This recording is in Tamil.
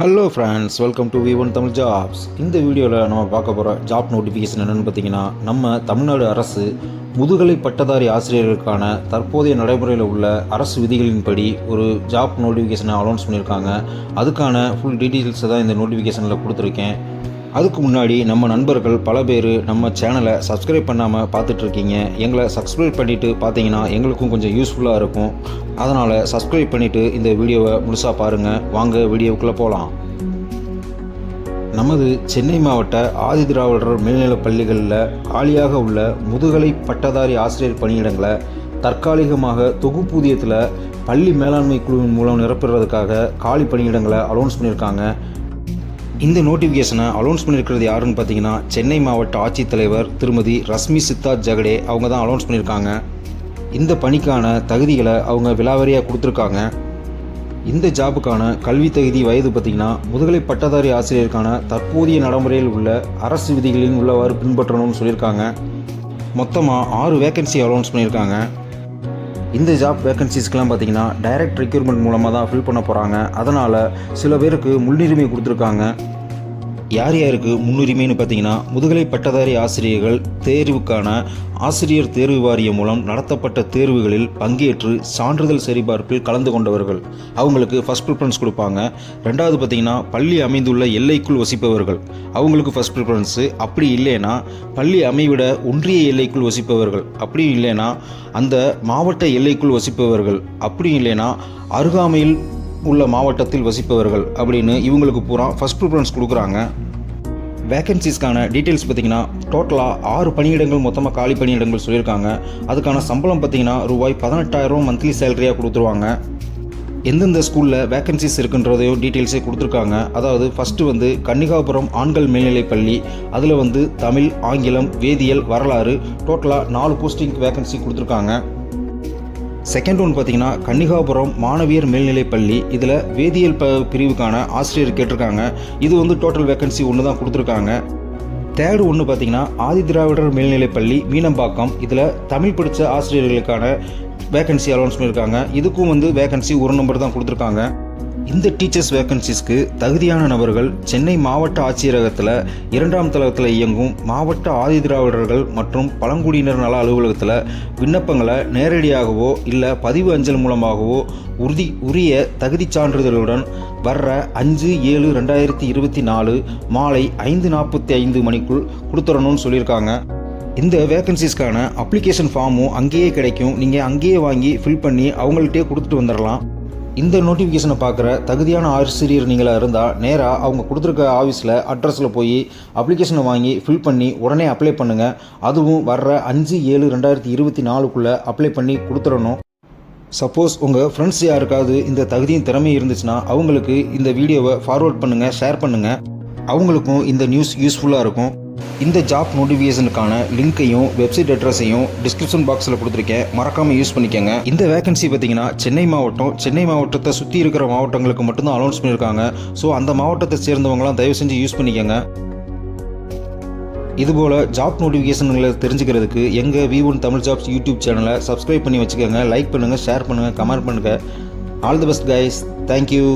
Hello friends welcome to V one Tamil jobs இந்த வீடியோவில் நம்ம பார்க்க போகிற ஜாப் நோட்டிஃபிகேஷன் என்னென்னு பார்த்தீங்கன்னா நம்ம தமிழ்நாடு அரசு முதுகலை பட்டதாரி ஆசிரியர்களுக்கான தற்போதைய நடைமுறையில் உள்ள அரசு விதிகளின்படி ஒரு ஜாப் நோட்டிஃபிகேஷனை அனௌன்ஸ் பண்ணியிருக்காங்க. அதுக்கான ஃபுல் டீட்டெயில்ஸை தான் இந்த நோட்டிஃபிகேஷனில் கொடுத்துருக்கேன். அதுக்கு முன்னாடி நம்ம நண்பர்கள் பல பேர் நம்ம சேனலை சப்ஸ்கிரைப் பண்ணாமல் பார்த்துட்ருக்கீங்க. எங்களை சப்ஸ்கிரைப் பண்ணிவிட்டு பார்த்தீங்கன்னா எங்களுக்கும் கொஞ்சம் யூஸ்ஃபுல்லாக இருக்கும். அதனால் சப்ஸ்கிரைப் பண்ணிவிட்டு இந்த வீடியோவை முழுசாக பாருங்கள் வாங்க வீடியோவுக்குள்ளே போகலாம் நமது சென்னை மாவட்ட ஆதிதிராவிடர் மேல்நிலைப் பள்ளிகளில் காலியாக உள்ள முதுகலை பட்டதாரி ஆசிரியர் பணியிடங்களை தற்காலிகமாக தொகுப்பூதியத்தில் பள்ளி மேலாண்மை குழுவின் மூலம் நிரப்புறதுக்காக காலி பணியிடங்களை அலௌன்ஸ் பண்ணியிருக்காங்க. இந்த நோட்டிஃபிகேஷனை அலௌன்ஸ் பண்ணியிருக்கிறது யாருன்னு பார்த்தீங்கன்னா சென்னை மாவட்ட ஆட்சித்தலைவர் திருமதி ரஷ்மி சித்தா ஜகடே. அவங்க தான் அலௌன்ஸ் பண்ணியிருக்காங்க இந்த பணிக்கான தகுதிகளை அவங்க விலாவரியாக கொடுத்துருக்காங்க. இந்த ஜாபுக்கான கல்வி தகுதி வயது பார்த்திங்கன்னா முதுகலை பட்டதாரி ஆசிரியருக்கான தற்போதைய நடைமுறையில் உள்ள அரசு விதிகளின் உள்ளவாறு பின்பற்றணும்னு சொல்லியிருக்காங்க. மொத்தமாக ஆறு வேக்கன்சி அலௌன்ஸ் பண்ணியிருக்காங்க. இந்த ஜாப் வேகன்சிஸ்க்கெலாம் பார்த்தீங்கன்னா டைரக்ட் ரெக்யூர்மெண்ட் மூலமாக தான் ஃபில் பண்ண போகிறாங்க அதனால் சில பேருக்கு முன்னுரிமை கொடுத்துருக்காங்க. யார் யாருக்கு முன்னுரிமைன்னு பார்த்தீங்கன்னா முதுகலை பட்டதாரி ஆசிரியர்கள் தேர்வுக்கான ஆசிரியர் தேர்வு வாரியம் மூலம் நடத்தப்பட்ட தேர்வுகளில் பங்கேற்று சான்றிதழ் சரிபார்ப்பில் கலந்து கொண்டவர்கள். அவங்களுக்கு ஃபஸ்ட் ப்ரிஃபரன்ஸ் கொடுப்பாங்க. ரெண்டாவது பார்த்தீங்கன்னா பள்ளி அமைந்துள்ள எல்லைக்குள் வசிப்பவர்கள். அவங்களுக்கு ஃபஸ்ட் ப்ரிஃபரன்ஸு அப்படி இல்லைன்னா பள்ளி அமைவிட ஒன்றிய எல்லைக்குள் வசிப்பவர்கள். அப்படி இல்லைன்னா அந்த மாவட்ட எல்லைக்குள் வசிப்பவர்கள். அப்படி இல்லைன்னா அருகாமையில் உள்ள மாவட்டத்தில் வசிப்பவர்கள் அப்படின்னு இவங்களுக்கு பூரா ஃபஸ்ட் ப்ரிஃபரன்ஸ் கொடுக்குறாங்க. வேகன்சிஸ்க்கான டீட்டெயில்ஸ் பார்த்தீங்கன்னா டோட்டலாக ஆறு பணியிடங்கள் மொத்தமாக காலி பணியிடங்கள் சொல்லியிருக்காங்க. அதுக்கான சம்பளம் பார்த்தீங்கன்னா ரூபாய் பதினெட்டாயிரம் மந்த்லி சேலரியாக கொடுத்துருவாங்க. எந்தெந்த ஸ்கூலில் வேகன்சிஸ் இருக்குன்றதையும் டீட்டெயில்ஸே கொடுத்துருக்காங்க. அதாவது ஃபஸ்ட்டு வந்து கன்னிகாபுரம் ஆண்கள் மேல்நிலைப் பள்ளி அதில் வந்து தமிழ் ஆங்கிலம் வேதியியல் வரலாறு டோட்டலாக நாலு போஸ்டிங் வேகன்சி கொடுத்துருக்காங்க. செகண்ட் ஒன் பார்த்தீங்கன்னா கன்னிகாபுரம் மாணவியர் மேல்நிலைப்பள்ளி. இதில் வேதியியல் ப பிரிவுக்கான ஆசிரியர் கேட்டிருக்காங்க. இது வந்து டோட்டல் வேகன்சி ஒன்று தான் கொடுத்துருக்காங்க. தேர்டு ஒன்று பார்த்தீங்கன்னா ஆதிதிராவிடர் திராவிடர் பள்ளி மீனம்பாக்கம். இதில் தமிழ் படித்த ஆசிரியர்களுக்கான வேகன்சி அலௌன்ஸ் பண்ணியிருக்காங்க இதுக்கும் வந்து வேகன்சி ஒரு நம்பர் தான் கொடுத்துருக்காங்க. இந்த டீச்சர்ஸ் வேகன்சிஸ்க்கு தகுதியான நபர்கள் சென்னை மாவட்ட ஆட்சியரகத்தில் இரண்டாம் தளத்தில் இயங்கும் மாவட்ட ஆதிதிராவிடர்கள் மற்றும் பழங்குடியினர் நல அலுவலகத்தில் விண்ணப்பங்களை நேரடியாகவோ இல்லை பதிவு அஞ்சல் மூலமாகவோ உறுதி உரிய தகுதிச் சான்றிதழுடன் வர்ற அஞ்சு ஏழு ரெண்டாயிரத்தி இருபத்தி நாலு மாலை ஐந்து நாற்பத்தி ஐந்து மணிக்குள் கொடுத்துடணும்னு சொல்லியிருக்காங்க. இந்த வேகன்சிஸ்க்கான அப்ளிகேஷன் ஃபார்மும் அங்கேயே கிடைக்கும். நீங்கள் அங்கேயே வாங்கி ஃபில் பண்ணி அவங்கள்ட்டே கொடுத்துட்டு வந்துடலாம். இந்த நோட்டிஃபிகேஷனை பார்க்குற தகுதியான ஆசிரியர் நீங்களாக இருந்தால் நேராக அவங்க கொடுத்துருக்க ஆஃபீஸில் அட்ரஸில் போய் அப்ளிகேஷனை வாங்கி ஃபில் பண்ணி உடனே அப்ளை பண்ணுங்கள் அதுவும் வர்ற அஞ்சு ஏழு ரெண்டாயிரத்தி இருபத்தி நாலுக்குள்ளே அப்ளை பண்ணி கொடுத்துடணும். சப்போஸ் உங்கள் ஃப்ரெண்ட்ஸ் யாருக்காவது இந்த தகுதியும் திறமையும் இருந்துச்சுன்னா அவங்களுக்கு இந்த வீடியோவை ஃபார்வர்ட் பண்ணுங்கள் ஷேர் பண்ணுங்கள் அவங்களுக்கும் இந்த நியூஸ் யூஸ்ஃபுல்லாக இருக்கும். இந்த ஜாப் நோட்டிஃபிகேஷனுக்கான லிங்க்கையும் வெப்சைட் அட்ரஸையும் டிஸ்கிரிப்ஷன் பாக்ஸில் கொடுத்துருக்கேன். மறக்காமல் யூஸ் பண்ணிக்கோங்க. இந்த வேகன்சி பார்த்தீங்கன்னா சென்னை மாவட்டம் சென்னை மாவட்டத்தை சுற்றி இருக்கிற மாவட்டங்களுக்கு மட்டும்தான் அனௌன்ஸ் பண்ணியிருக்காங்க. ஸோ அந்த மாவட்டத்தை சேர்ந்தவங்களாம் தயவு செஞ்சு யூஸ் பண்ணிக்கோங்க. இதுபோல் ஜாப் நோட்டிஃபிகேஷன்களை தெரிஞ்சுக்கிறதுக்கு எங்கள் V one Tamil jobs YouTube சேனலை சப்ஸ்கிரைப் பண்ணி வச்சுக்கோங்க. லைக் பண்ணுங்கள் ஷேர் பண்ணுங்கள் கமெண்ட் பண்ணுங்கள் all the best guys thank you